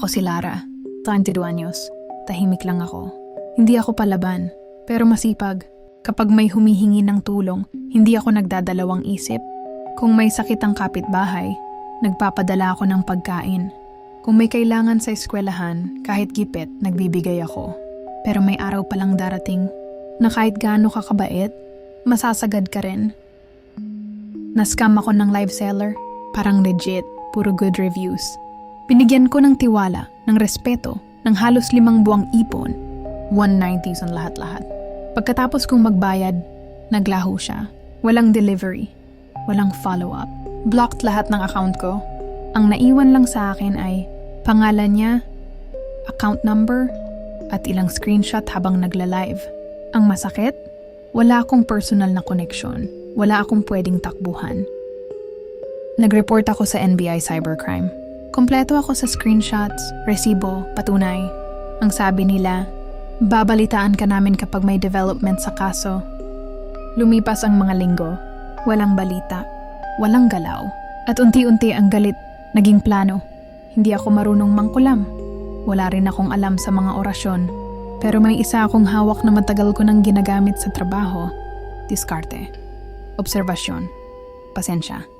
Ako si Lara, 22 anyos. Tahimik lang ako. Hindi ako palaban, pero masipag. Kapag may humihingi ng tulong, hindi ako nagdadalawang isip. Kung may sakit ang kapitbahay, nagpapadala ako ng pagkain. Kung may kailangan sa eskwelahan, kahit gipit, nagbibigay ako. Pero may araw palang darating na kahit gaano ka kabait, masasagad ka rin. Nascam ako ng live seller, parang legit, puro good reviews. Binigyan ko ng tiwala, ng respeto, ng halos limang buwang ipon. 190s ang lahat-lahat. Pagkatapos kong magbayad, naglaho siya. Walang delivery. Walang follow-up. Blocked lahat ng account ko. Ang naiwan lang sa akin ay pangalan niya, account number, at ilang screenshot habang nagla-live. Ang masakit, wala akong personal na connection. Wala akong pwedeng takbuhan. Nag-report ako sa NBI Cybercrime. Kompleto ako sa screenshots, resibo, patunay. Ang sabi nila, babalitaan ka namin kapag may development sa kaso. Lumipas ang mga linggo, walang balita, walang galaw. At unti-unti ang galit, naging plano. Hindi ako marunong mangkulam. Wala rin akong alam sa mga orasyon. Pero may isa akong hawak na matagal ko nang ginagamit sa trabaho. Diskarte. Obserbasyon. Pasensya.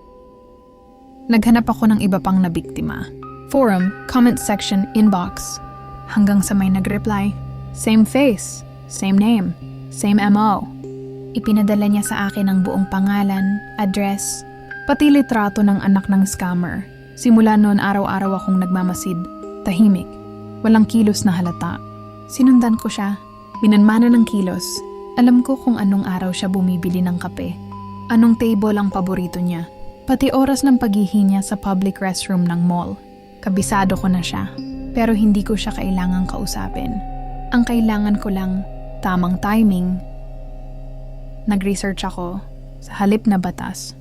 Naghanap ako ng iba pang nabiktima. Forum, comment section, inbox. Hanggang sa may nag-reply, same face, same name, same MO. Ipinadala niya sa akin ang buong pangalan, address, pati litrato ng anak ng scammer. Simula noon araw-araw akong nagmamasid, tahimik, walang kilos na halata. Sinundan ko siya, minanmana ng kilos. Alam ko kung anong araw siya bumibili ng kape. Anong table ang paborito niya. Pati oras ng paghihi niya sa public restroom ng mall. Kabisado ko na siya, pero hindi ko siya kailangang kausapin. Ang kailangan ko lang, tamang timing. Nag-research ako sa halip na batas,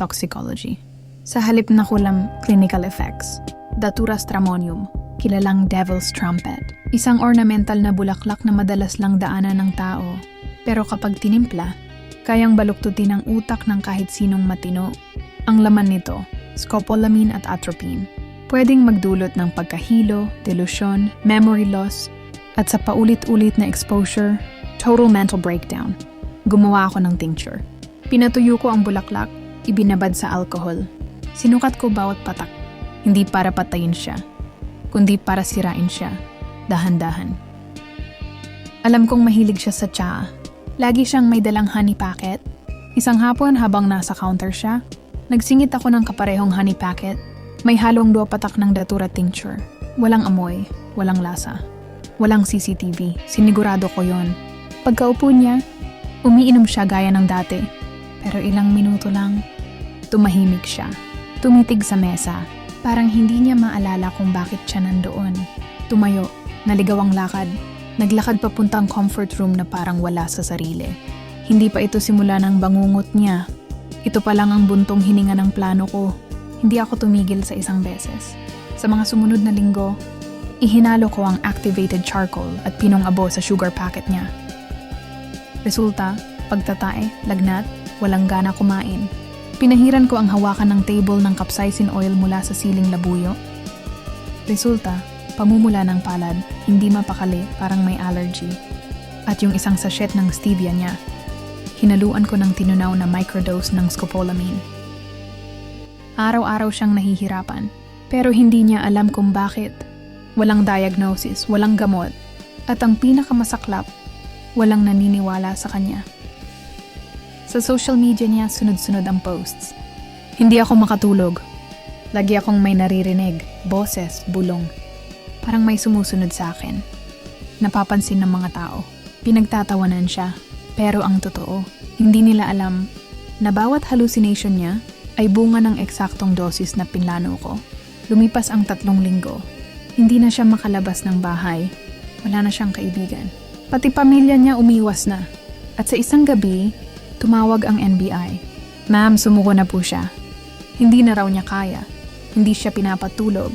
toxicology. Sa halip na kulam, clinical effects, Datura stramonium, kilalang devil's trumpet. Isang ornamental na bulaklak na madalas lang daanan ng tao. Pero kapag tinimpla, kayang baluktutin ang utak ng kahit sinong matino. Ang laman nito, scopolamine at atropine. Pwedeng magdulot ng pagkahilo, delusyon, memory loss, at sa paulit-ulit na exposure, total mental breakdown. Gumawa ako ng tincture. Pinatuyo ko ang bulaklak, ibinabad sa alcohol. Sinukat ko bawat patak, hindi para patayin siya, kundi para sirain siya, dahan-dahan. Alam kong mahilig siya sa tsaa. Lagi siyang may dalang honey packet. Isang hapon habang nasa counter siya, nagsingit ako ng kaparehong honey packet. May halong dua patak ng datura tincture. Walang amoy, walang lasa. Walang CCTV, sinigurado ko yon. Pagkaupo niya, umiinom siya gaya ng dati. Pero ilang minuto lang, tumahimik siya. Tumitig sa mesa, parang hindi niya maalala kung bakit siya nandoon. Tumayo, naligaw ang lakad. Naglakad papuntang comfort room na parang wala sa sarili. Hindi pa ito simula ng bangungot niya. Ito pa lang ang buntong hininga ng plano ko. Hindi ako tumigil sa isang beses. Sa mga sumunod na linggo, ihinalo ko ang activated charcoal at pinong abo sa sugar packet niya. Resulta, pagtatae, lagnat, walang gana kumain. Pinahiran ko ang hawakan ng table ng capsaicin oil mula sa siling labuyo. Resulta, pamumula ng palad, hindi mapakali, parang may allergy. At yung isang sachet ng stevia niya. Hinaluan ko ng tinunaw na microdose ng scopolamine. Araw-araw siyang nahihirapan, pero hindi niya alam kung bakit. Walang diagnosis, walang gamot, at ang pinakamasaklap, walang naniniwala sa kanya. Sa social media niya, sunod-sunod ang posts. Hindi ako makatulog. Lagi akong may naririnig, boses, bulong. Parang may sumusunod sa akin. Napapansin ng mga tao. Pinagtatawanan siya. Pero ang totoo, hindi nila alam na bawat hallucination niya ay bunga ng eksaktong dosis na pinlano ko. Lumipas ang tatlong linggo. Hindi na siya makalabas ng bahay. Wala na siyang kaibigan. Pati pamilya niya umiwas na. At sa isang gabi, tumawag ang NBI. Ma'am, sumuko na po siya. Hindi na raw niya kaya. Hindi siya pinapatulog.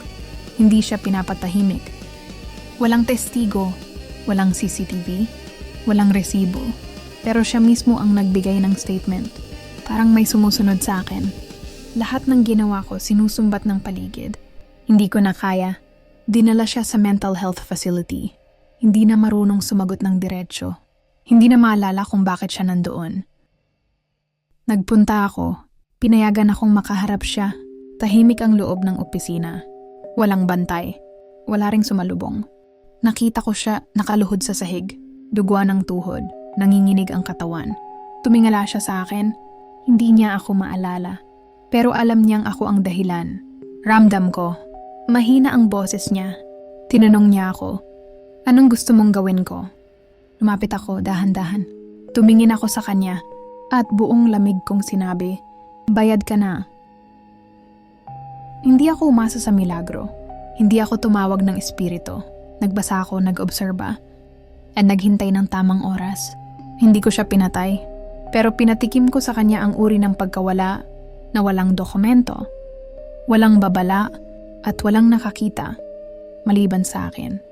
Hindi siya pinapatahimik. Walang testigo. Walang CCTV. Walang resibo. Pero siya mismo ang nagbigay ng statement. Parang may sumusunod sa akin. Lahat ng ginawa ko sinusumbat ng paligid. Hindi ko na kaya. Dinala siya sa mental health facility. Hindi na marunong sumagot ng diretsyo. Hindi na maalala kung bakit siya nandoon. Nagpunta ako. Pinayagan akong makaharap siya. Tahimik ang loob ng opisina. Walang bantay. Wala ring sumalubong. Nakita ko siya nakaluhod sa sahig. Dugwa ng tuhod. Nanginginig ang katawan. Tumingala siya sa akin. Hindi niya ako maalala. Pero alam niyang ako ang dahilan. Ramdam ko. Mahina ang boses niya. Tinanong niya ako, Anong gusto mong gawin ko? Lumapit ako dahan-dahan. Tumingin ako sa kanya at buong lamig kong sinabi, Bayad ka na. Hindi ako umasa sa milagro. Hindi ako tumawag ng espiritu. Nagbasa ako, nag-obserba, at naghintay ng tamang oras. Hindi ko siya pinatay, pero pinatikim ko sa kanya ang uri ng pagkawala na walang dokumento, walang babala, at walang nakakita, maliban sa akin.